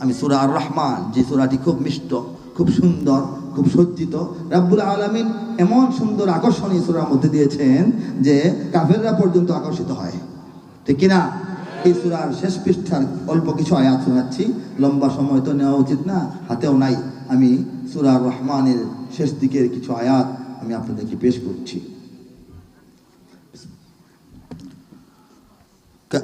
আমি সুরা আর রহমান যে সুরাটি খুব মিষ্ট, খুব সুন্দর, খুব সজ্জিত, রাব্বুল আলমিন এমন সুন্দর আকর্ষণীয় সুরার মধ্যে দিয়েছেন যে কাফেররা পর্যন্ত আকর্ষিত হয়। ঠিক কিনা? এই সুরার শেষ পৃষ্ঠার অল্প কিছু আয়াত শোনাচ্ছি। লম্বা সময় তো নেওয়া উচিত না, হাতেও নাই। আমি সুরার রহমানের শেষ দিকের কিছু আয়াত আমি আপনাদেরকে পেশ করছি।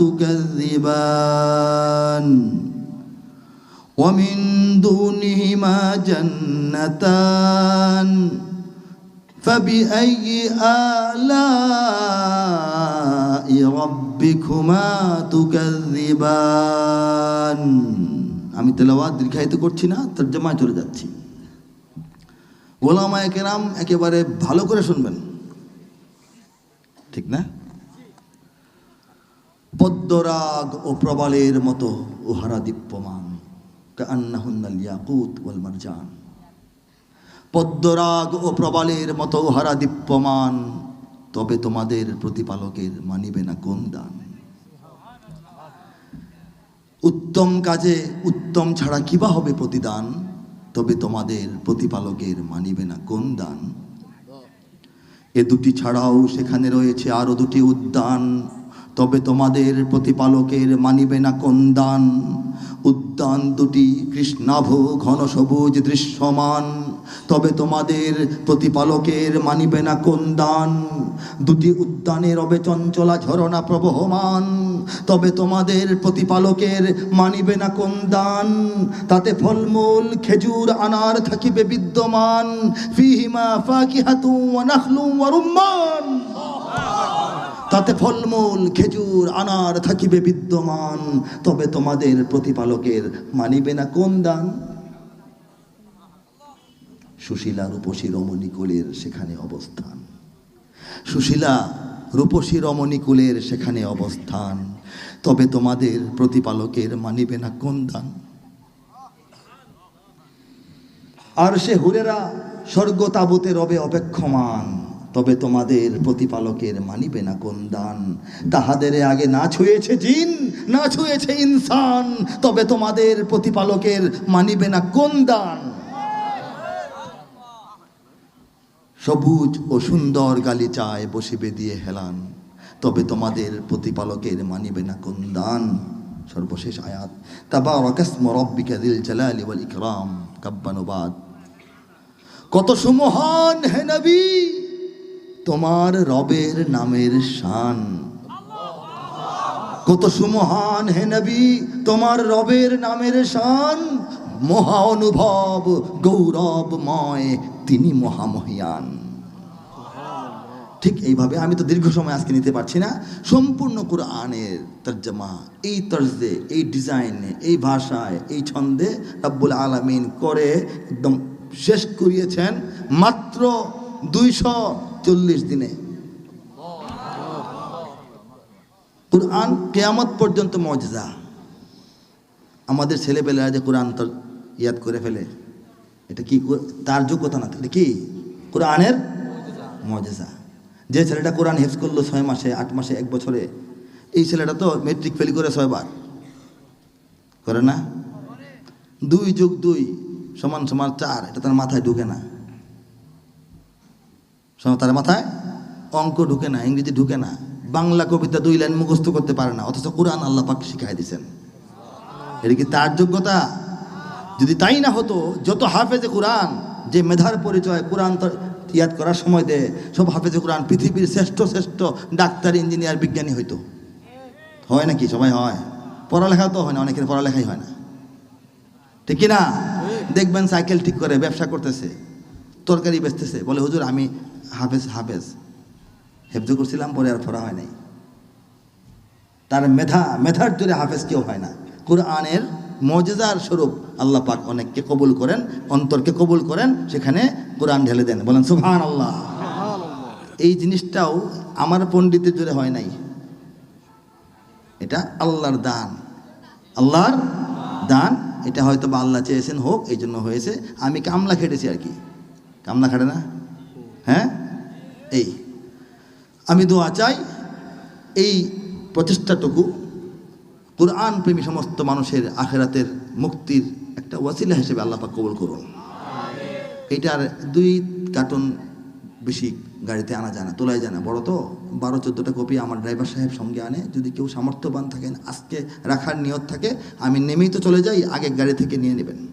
تكذبان ومن دونهما جنتان فبأي آلاء ربكما تكذبان আমি তেলাওয়াত দীর্ঘায়িত করছি না তর্জমায় চলে যাচ্ছি ওলামায় কেরাম একেবারে ভালো করে শুনবেন ঠিক না পদ্মরাগ ও প্রবালের মতো উহারা দীপ্যমান। কান্নাহুন্নাল ইয়াকুত ওয়াল মারজান পদ্মরাগ ও প্রবালের মতো উহারা দীপ্যমান, তবে তোমাদের প্রতিপালকের মানিবে না কোন দান। উত্তম কাজে উত্তম ছাড়া কিবা হবে প্রতিদান, তবে তোমাদের প্রতিপালকের মানিবে না কোন দান। এ দুটি ছাড়াও সেখানে রয়েছে আরও দুটি উদ্যান। তবে তোমাদের প্রতিপালকের মানিবে না কোন দান। উদ্যান দুটি কৃষ্ণাভ ঘন সবুজ দৃশ্যমান। তবে তোমাদের প্রতিপালকের মানিবে না কোন দান। দুটি উদ্যানে রবে চঞ্চলা ঝরনা প্রবহমান। তবে তোমাদের প্রতিপালকের মানিবে না কোন দান। তাতে ফলমূল, খেজুর, আনার থাকিবে বিদ্যমান। ফিহিমা ফাকিহাতু ওয়া নাখলু ওয়া রুম্মান। তাতে ফলমূল, খেজুর, আনার থাকিবে বিদ্যমান। তবে তোমাদের প্রতিপালকের মানিবে না কোন দান? সুশীলা রূপসী রমণী কুলের সেখানে অবস্থান। সুশীলা রূপসী রমণী কুলের সেখানে অবস্থান। তবে তোমাদের প্রতিপালকের মানিবে না কোন দান? আর সে হুরেরা স্বর্গ তাবুতে রবে অপেক্ষমান। তবে তোমাদের প্রতিপালকের মানিবে না কোন দান। তাহাদের আগে না ছুঁয়েছে জিন, না ছুঁয়েছে ইনসান, তবে তোমাদের প্রতিপালকের মানিবে না কোন দান। সবুজ ও সুন্দর গালিচায় বসিবে দিয়ে হেলান, তবে তোমাদের প্রতিপালকের মানিবে না কোন দান। সর্বশেষ আয়াত তাবারাকাসমু রাব্বিকা যিল জালালি ওয়াল ইকরাম কাব্বানুবাদ কত সুমহান হে নবী! তোমার রবের নামের শান। কত সুমহান হে নবী, তোমার রবের নামের শান। মহা অনুভব গৌরবময় তিনি মহামহিয়ান। ঠিক এইভাবে আমি তো দীর্ঘ সময় আজকে নিতে পারছি না। সম্পূর্ণ কোরআনের তর্জমা, এই তর্জে, এই ডিজাইনে, এই ভাষায়, এই ছন্দে রাব্বুল আলামিন করে একদম শেষ করিয়েছেন। মাত্র দুইশো চল্লিশ দিনে। কোরআন কেয়ামত পর্যন্ত মজজা। আমাদের ছেলেপেলেরা যে কোরআন তর ইয়াদ করে ফেলে, এটা কি তার যোগ্যতা না, এটা কি? কোরআনের মজেজা। যে ছেলেটা কোরআন হেফজ করল ছয় মাসে, আট মাসে, এক বছরে, এই ছেলেটা তো মেট্রিক ফেল করে ছয়বার করে না? দুই যোগ দুই সমান সমান চার, এটা তার মাথায় ঢুকে না। শোনো, তার মাথায় অঙ্ক ঢুকে না ইংরেজি ঢুকে না বাংলা কবিতা দুই লাইন মুখস্থ করতে পারে না অথচ কোরআন আল্লাহ পাক শিখাই দিয়েছেন এটা কি তার যোগ্যতা? যদি তাই না হতো যত হাফেজে কোরআন যে মেধার পরিচয় কোরআন ইয়াদ করার সময় দেয় সব হাফেজে কোরআন পৃথিবীর শ্রেষ্ঠ শ্রেষ্ঠ ডাক্তার ইঞ্জিনিয়ার বিজ্ঞানী হইতো। হয় নাকি? সবাই হয়। পড়ালেখা তো হয় না অনেকের পড়ালেখাই হয় না। ঠিক না? দেখবেন সাইকেল ঠিক করে ব্যবসা করতেছে তরকারি বেচতেছে বলে হুজুর আমি হাফেজ হাফেজ। হেফজ করছিলাম পরে আর পড়া হয় নাই। তার মেধা মেধার জোরে হাফেজ কেউ হয় না। কোরআনের মজেজার স্বরূপ আল্লাহ পাক অনেককে কবুল করেন অন্তরকে কবুল করেন সেখানে কোরআন ঢেলে দেন। বলেন সুবহান আল্লাহ এই জিনিসটাও আমার পণ্ডিতের জোরে হয় নাই। এটা আল্লাহর দান। আল্লাহর দান এটা হয়তো বা আল্লাহ চেয়েছেন হোক এই জন্য হয়েছে। আমি কামলা খেটেছি আর কি। কামলা খাটে না? হ্যাঁ? এই। আমি দোয়া চাই এই প্রচেষ্টাটুকু কোরআন প্রেমী সমস্ত মানুষের আখেরাতের মুক্তির একটা ওয়াসিলা হিসেবে আল্লাহ পাক কবুল করুন। এইটার দুই কার্টুন বেশি গাড়িতে আনা যায় না তোলাই যায় না। বড় তো বারো চোদ্দোটা কপি আমার ড্রাইভার সাহেব সঙ্গে আনে। যদি কেউ সামর্থ্যবান থাকেন আজকে রাখার নিয়ত থাকে আমি নেমেই তো চলে যাই আগে গাড়ি থেকে নিয়ে নেবেন।